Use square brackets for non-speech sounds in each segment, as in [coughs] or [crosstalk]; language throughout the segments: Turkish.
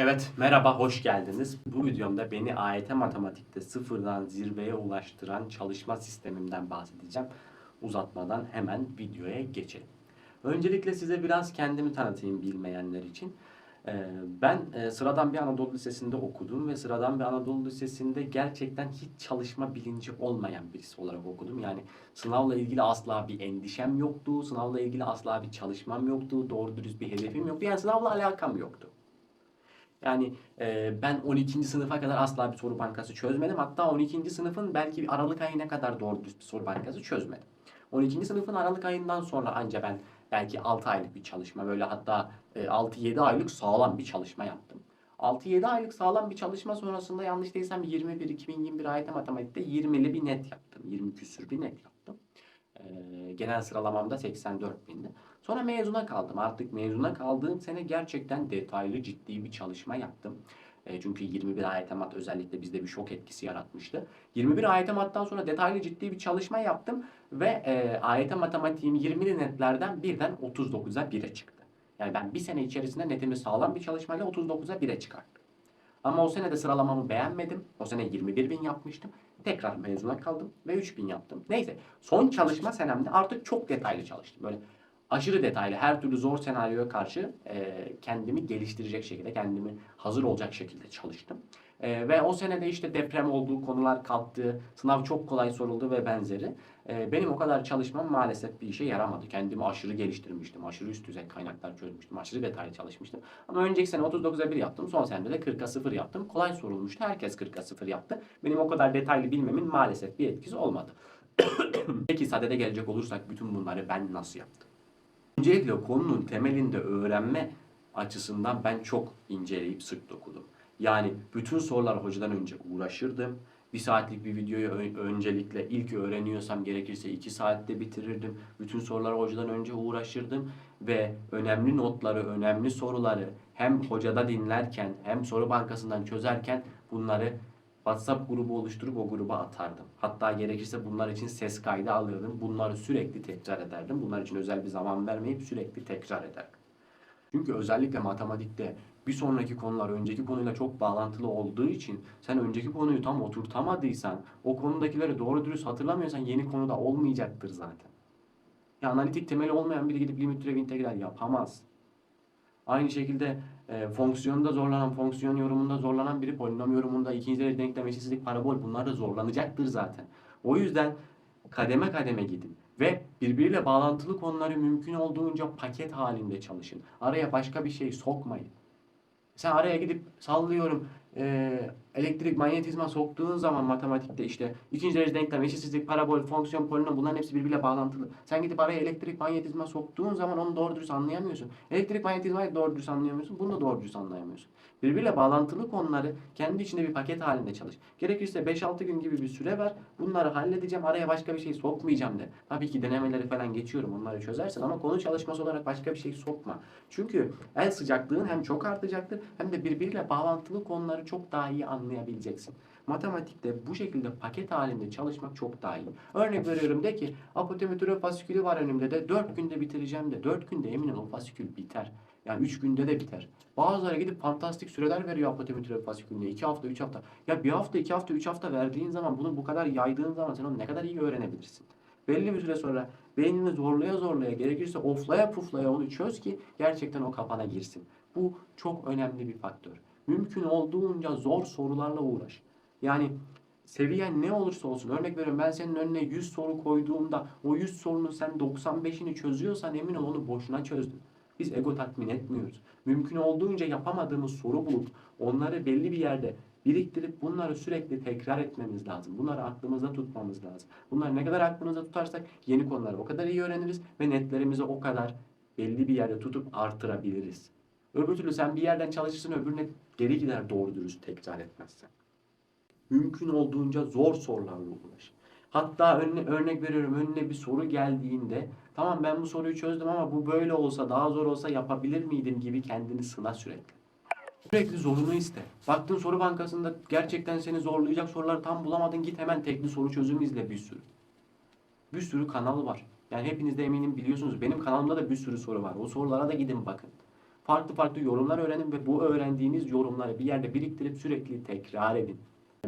Evet, merhaba, hoş geldiniz. Bu videomda beni AYT matematikte sıfırdan zirveye ulaştıran çalışma sistemimden bahsedeceğim. Uzatmadan hemen videoya geçelim. Öncelikle size biraz kendimi tanıtayım bilmeyenler için. Ee, Ben e, sıradan bir Anadolu Lisesi'nde okudum ve sıradan bir Anadolu Lisesi'nde gerçekten hiç çalışma bilinci olmayan birisi olarak okudum. Yani sınavla ilgili asla bir endişem yoktu, sınavla ilgili asla bir çalışmam yoktu, doğru dürüst bir hedefim yoktu. Yani sınavla alakam yoktu. Yani e, ben 12. sınıfa kadar asla bir soru bankası çözmedim. Hatta 12. sınıfın belki bir Aralık ayına kadar doğru düz bir soru bankası çözmedim. 12. sınıfın Aralık ayından sonra anca ben belki 6 aylık bir çalışma böyle hatta e, 6-7 aylık sağlam bir çalışma yaptım. 6-7 aylık sağlam bir çalışma sonrasında yanlış değilsem 21 2021 AYT matematikte 20'li bir net yaptım. 20 küsür bir net yaptım. E, genel sıralamamda 84 bindi. Sonra mezuna kaldım. Artık mezuna kaldığım sene gerçekten detaylı ciddi bir çalışma yaptım. E, çünkü 21 AYT mat özellikle bizde bir şok etkisi yaratmıştı. 21 AYT mattan sonra detaylı ciddi bir çalışma yaptım ve e, AYT matematiğim 20'li netlerden birden 39'a 1'e çıktı. Yani ben bir sene içerisinde netimi sağlam bir çalışmayla 39'a 1'e çıkarttım. Ama o sene de sıralamamı beğenmedim. O sene 21 bin yapmıştım. Tekrar mezuna kaldım ve 3000 yaptım. Neyse son çalışma senemde artık çok detaylı çalıştım. Böyle aşırı detaylı her türlü zor senaryoya karşı e, kendimi geliştirecek şekilde, kendimi hazır olacak şekilde çalıştım. E, ve o senede işte deprem olduğu konular kalktı, sınav çok kolay soruldu ve benzeri. E, benim o kadar çalışmam maalesef bir işe yaramadı. Kendimi aşırı geliştirmiştim, aşırı üst düzey kaynaklar çözmüştüm, aşırı detaylı çalışmıştım. Ama önceki sene 39'a 1 yaptım, son senede de 40'a 0 yaptım. Kolay sorulmuştu, herkes 40'a 0 yaptı. Benim o kadar detaylı bilmemin maalesef bir etkisi olmadı. [coughs] Peki sadede gelecek olursak bütün bunları ben nasıl yaptım? Öncelikle konunun temelinde öğrenme açısından ben çok inceleyip sık dokudum. Yani bütün sorular hocadan önce uğraşırdım. Bir saatlik bir videoyu öncelikle ilk öğreniyorsam gerekirse iki saatte bitirirdim. Bütün soruları hocadan önce uğraşırdım ve önemli notları, önemli soruları hem hocada dinlerken hem soru bankasından çözerken bunları WhatsApp grubu oluşturup o gruba atardım. Hatta gerekirse bunlar için ses kaydı alırdım. Bunları sürekli tekrar ederdim. Bunlar için özel bir zaman vermeyip sürekli tekrar ederdim. Çünkü özellikle matematikte bir sonraki konular önceki konuyla çok bağlantılı olduğu için sen önceki konuyu tam oturtamadıysan, o konudakileri doğru dürüst hatırlamıyorsan yeni konuda olmayacaktır zaten. Ya analitik temeli olmayan biri gidip limit türevi integral yapamaz. Aynı şekilde e, fonksiyonda zorlanan, fonksiyon yorumunda zorlanan biri polinom yorumunda, ikinci derece denklem, eşitsizlik, parabol bunlar da zorlanacaktır zaten. O yüzden kademe kademe gidin ve birbiriyle bağlantılı konuları mümkün olduğunca paket halinde çalışın. Araya başka bir şey sokmayın. Sen araya gidip sallıyorum e, elektrik manyetizma soktuğun zaman matematikte işte ikinci derece denklem, eşitsizlik, parabol, fonksiyon, polinom bunların hepsi birbiriyle bağlantılı. Sen gidip araya elektrik manyetizma soktuğun zaman onu doğru dürüst anlayamıyorsun. Elektrik manyetizmayı doğru dürüst anlayamıyorsun. Bunu da doğru dürüst anlayamıyorsun. Birbiriyle bağlantılı konuları kendi içinde bir paket halinde çalış. Gerekirse 5-6 gün gibi bir süre ver. Bunları halledeceğim. Araya başka bir şey sokmayacağım de. Tabii ki denemeleri falan geçiyorum. Onları çözersin ama konu çalışması olarak başka bir şey sokma. Çünkü el sıcaklığın hem çok artacaktır hem de birbiriyle bağlantılı konuları çok daha iyi anlayabileceksin. Matematikte bu şekilde paket halinde çalışmak çok daha iyi. Örnek veriyorum de ki apotemetre fasikülü var önümde de 4 günde bitireceğim de 4 günde eminim o fasikül biter. Yani 3 günde de biter. Bazıları gidip fantastik süreler veriyor apotemetre fasikülüne. 2 hafta, 3 hafta. Ya bir hafta, 2 hafta, 3 hafta verdiğin zaman bunu bu kadar yaydığın zaman sen onu ne kadar iyi öğrenebilirsin. Belli bir süre sonra beynini zorlaya zorlaya gerekirse oflaya puflaya onu çöz ki gerçekten o kafana girsin. Bu çok önemli bir faktör. Mümkün olduğunca zor sorularla uğraş. Yani seviyen ne olursa olsun örnek veriyorum ben senin önüne 100 soru koyduğumda o 100 sorunun sen 95'ini çözüyorsan emin ol onu boşuna çözdün. Biz ego tatmin etmiyoruz. Mümkün olduğunca yapamadığımız soru bulup onları belli bir yerde biriktirip bunları sürekli tekrar etmemiz lazım. Bunları aklımızda tutmamız lazım. Bunları ne kadar aklımızda tutarsak yeni konuları o kadar iyi öğreniriz ve netlerimizi o kadar belli bir yerde tutup artırabiliriz. Öbür türlü sen bir yerden çalışırsın öbürüne geri gider doğru dürüst tekrar etmezsen. Mümkün olduğunca zor sorularla uğraş. Hatta önüne, örnek veriyorum önüne bir soru geldiğinde tamam ben bu soruyu çözdüm ama bu böyle olsa daha zor olsa yapabilir miydim gibi kendini sına sürekli. Sürekli zorunu iste. Baktın soru bankasında gerçekten seni zorlayacak soruları tam bulamadın git hemen tekli soru çözümü izle bir sürü. Bir sürü kanal var. Yani hepiniz de eminim biliyorsunuz. Benim kanalımda da bir sürü soru var. O sorulara da gidin bakın. Farklı farklı yorumlar öğrenin ve bu öğrendiğiniz yorumları bir yerde biriktirip sürekli tekrar edin.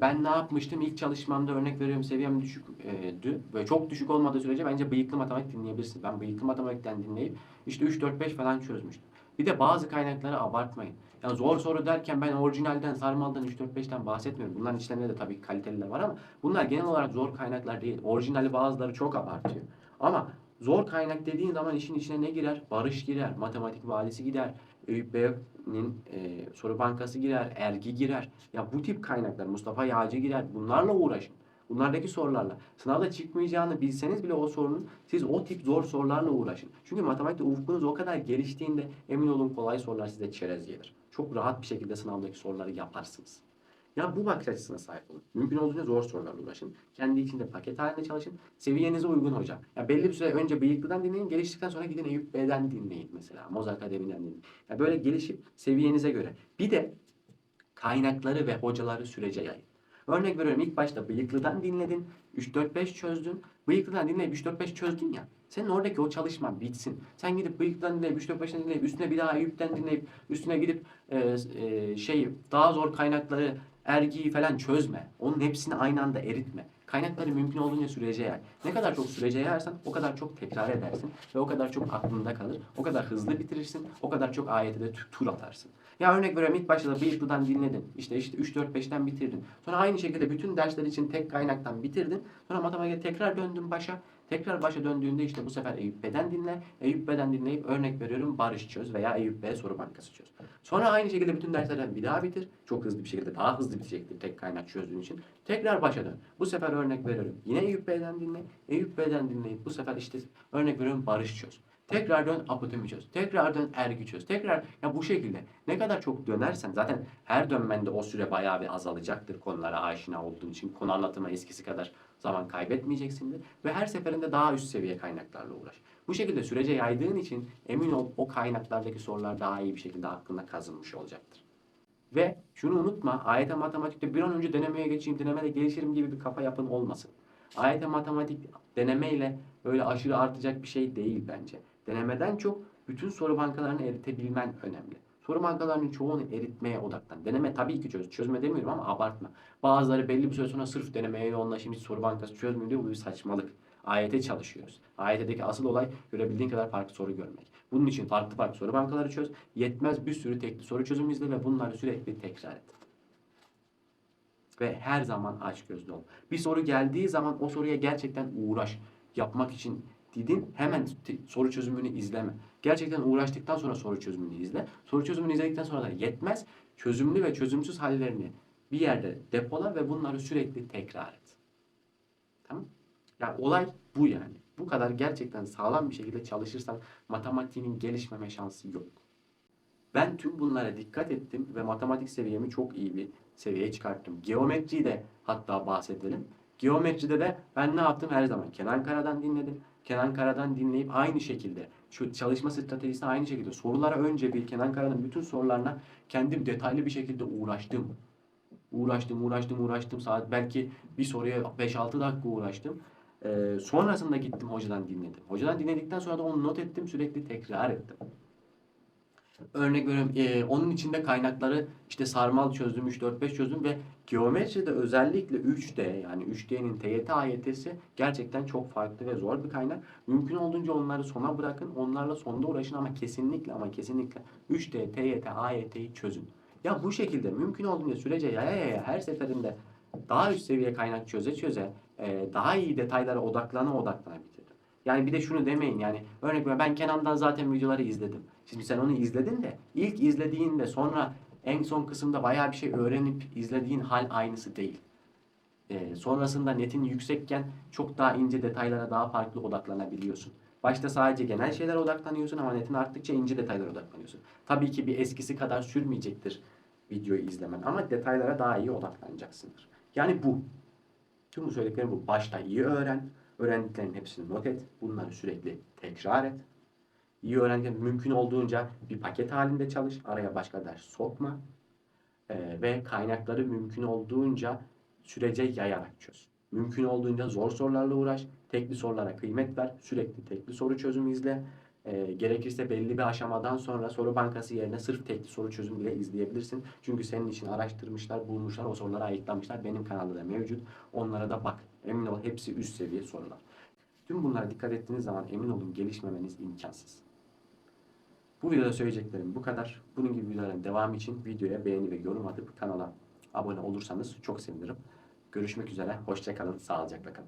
Ben ne yapmıştım? İlk çalışmamda örnek veriyorum seviyem düşüktü. Böyle çok düşük olmadığı sürece bence bıyıklı matematik dinleyebilirsiniz. Ben bıyıklı matematikten dinleyip işte 3 4 5 falan çözmüştüm. Bir de bazı kaynakları abartmayın. Yani zor soru derken ben orijinalden, sarmaldan 3 4 5'ten bahsetmiyorum. Bunların içlerinde de tabii kaliteliler var ama bunlar genel olarak zor kaynaklar değil. Orijinali bazıları çok abartıyor. Ama zor kaynak dediğin zaman işin içine ne girer? Barış girer, matematik vadisi girer, Eyüp e, soru bankası girer, ergi girer. Ya bu tip kaynaklar, Mustafa Yağcı girer. Bunlarla uğraşın. Bunlardaki sorularla. Sınavda çıkmayacağını bilseniz bile o sorunun siz o tip zor sorularla uğraşın. Çünkü matematikte ufkunuz o kadar geliştiğinde emin olun kolay sorular size çerez gelir. Çok rahat bir şekilde sınavdaki soruları yaparsınız. Ya bu bakış açısına sahip olun. Mümkün olduğunca zor sorularla uğraşın. Kendi içinde paket halinde çalışın. Seviyenize uygun hocam. Ya belli bir süre önce bıyıklıdan dinleyin. Geliştikten sonra gidin Eyüp Bey'den dinleyin mesela. Mozart Akademi'den dinleyin. Ya böyle gelişip seviyenize göre. Bir de kaynakları ve hocaları sürece yayın. Örnek veriyorum ilk başta bıyıklıdan dinledin. 3-4-5 çözdün. Bıyıklıdan dinleyip 3-4-5 çözdün ya. Senin oradaki o çalışman bitsin. Sen gidip bıyıklıdan dinleyip 3-4-5'ten dinleyip üstüne bir daha Eyüp'ten dinleyip üstüne gidip e, e, şey daha zor kaynakları ergiyi falan çözme. Onun hepsini aynı anda eritme. Kaynakları mümkün olduğunca sürece yay. Ne kadar çok sürece yayarsan o kadar çok tekrar edersin ve o kadar çok aklında kalır. O kadar hızlı bitirirsin. O kadar çok ayete de tu- tur atarsın. Ya örnek veriyorum ilk başta da bıyıklıdan dinledin. İşte işte 3 4 5'ten bitirdin. Sonra aynı şekilde bütün dersler için tek kaynaktan bitirdin. Sonra matematiğe tekrar döndün başa. Tekrar başa döndüğünde işte bu sefer Eyüp B'den dinle. Eyüp B'den dinleyip örnek veriyorum Barış çöz veya Eyüp B soru bankası çöz. Sonra aynı şekilde bütün derslerden bir daha bitir. Çok hızlı bir şekilde daha hızlı bitecektir tek kaynak çözdüğün için. Tekrar başa dön. Bu sefer örnek veriyorum. Yine Eyüp B'den dinle. Eyüp B'den dinleyip bu sefer işte örnek veriyorum Barış çöz. Tekrar dön apotemi çöz. Tekrar dön ergi çöz. Tekrar ya bu şekilde ne kadar çok dönersen zaten her dönmende o süre bayağı bir azalacaktır konulara aşina olduğun için. Konu anlatımı eskisi kadar zaman kaybetmeyeceksindir. Ve her seferinde daha üst seviye kaynaklarla uğraş. Bu şekilde sürece yaydığın için emin ol o kaynaklardaki sorular daha iyi bir şekilde aklına kazınmış olacaktır. Ve şunu unutma, AYT matematikte bir an önce denemeye geçeyim, denemede gelişirim gibi bir kafa yapın olmasın. AYT matematik denemeyle böyle aşırı artacak bir şey değil bence. Denemeden çok bütün soru bankalarını eritebilmen önemli. Soru bankalarının çoğunu eritmeye odaklan. Deneme tabii ki çöz. Çözme demiyorum ama abartma. Bazıları belli bir süre sonra sırf denemeye yoğunlaşayım hiç soru bankası çözmeyeyim diyor. Bu bir saçmalık. AYT çalışıyoruz. AYT'deki asıl olay görebildiğin kadar farklı soru görmek. Bunun için farklı farklı soru bankaları çöz. Yetmez bir sürü tekli soru çözüm izle ve bunları sürekli tekrar et. Ve her zaman aç gözlü ol. Bir soru geldiği zaman o soruya gerçekten uğraş. Yapmak için didin hemen soru çözümünü izleme. Gerçekten uğraştıktan sonra soru çözümünü izle. Soru çözümünü izledikten sonra da yetmez. Çözümlü ve çözümsüz hallerini bir yerde depola ve bunları sürekli tekrar et. Tamam? Yani olay bu yani. Bu kadar gerçekten sağlam bir şekilde çalışırsan matematiğinin gelişmeme şansı yok. Ben tüm bunlara dikkat ettim ve matematik seviyemi çok iyi bir seviyeye çıkarttım. Geometriyi de hatta bahsedelim. Geometride de ben ne yaptım her zaman? Kenan Kara'dan dinledim. Kenan Kara'dan dinleyip aynı şekilde şu çalışma stratejisine aynı şekilde sorulara önce bir Kenan Kara'nın bütün sorularına kendim detaylı bir şekilde uğraştım. Uğraştım, uğraştım, uğraştım. Saat belki bir soruya 5-6 dakika uğraştım. Ee, sonrasında gittim hocadan dinledim. Hocadan dinledikten sonra da onu not ettim, sürekli tekrar ettim. Örnek veriyorum e, onun içinde kaynakları işte sarmal çözdüm 3-4-5 çözdüm ve geometride özellikle 3D yani 3D'nin TYT AYT'si gerçekten çok farklı ve zor bir kaynak. Mümkün olduğunca onları sona bırakın. Onlarla sonda uğraşın ama kesinlikle ama kesinlikle 3D, TYT, AYT'yi çözün. Ya bu şekilde mümkün olduğunca sürece yaya yaya her seferinde daha üst seviye kaynak çöze çöze e, daha iyi detaylara odaklana odaklana. Yani bir de şunu demeyin yani örnek veriyorum ben Kenan'dan zaten videoları izledim. Şimdi sen onu izledin de ilk izlediğinde sonra en son kısımda bayağı bir şey öğrenip izlediğin hal aynısı değil. Ee, sonrasında netin yüksekken çok daha ince detaylara daha farklı odaklanabiliyorsun. Başta sadece genel şeylere odaklanıyorsun ama netin arttıkça ince detaylara odaklanıyorsun. Tabii ki bir eskisi kadar sürmeyecektir videoyu izlemen ama detaylara daha iyi odaklanacaksındır. Yani bu. Tüm bu söylediklerim bu. Başta iyi öğren. Öğrendiklerinin hepsini not et. Bunları sürekli tekrar et. İyi öğrendiklerin mümkün olduğunca bir paket halinde çalış. Araya başka ders sokma. Ee, ve kaynakları mümkün olduğunca sürece yayarak çöz. Mümkün olduğunca zor sorularla uğraş. Tekli sorulara kıymet ver. Sürekli tekli soru çözümü izle. Ee, gerekirse belli bir aşamadan sonra soru bankası yerine sırf tekli soru çözüm bile izleyebilirsin. Çünkü senin için araştırmışlar, bulmuşlar, o soruları ayıklamışlar. Benim kanalda da mevcut. Onlara da bak. Emin ol hepsi üst seviye sorular. Tüm bunlara dikkat ettiğiniz zaman emin olun gelişmemeniz imkansız. Bu videoda söyleyeceklerim bu kadar. Bunun gibi videoların devamı için videoya beğeni ve yorum atıp kanala abone olursanız çok sevinirim. Görüşmek üzere, hoşçakalın, sağlıcakla kalın.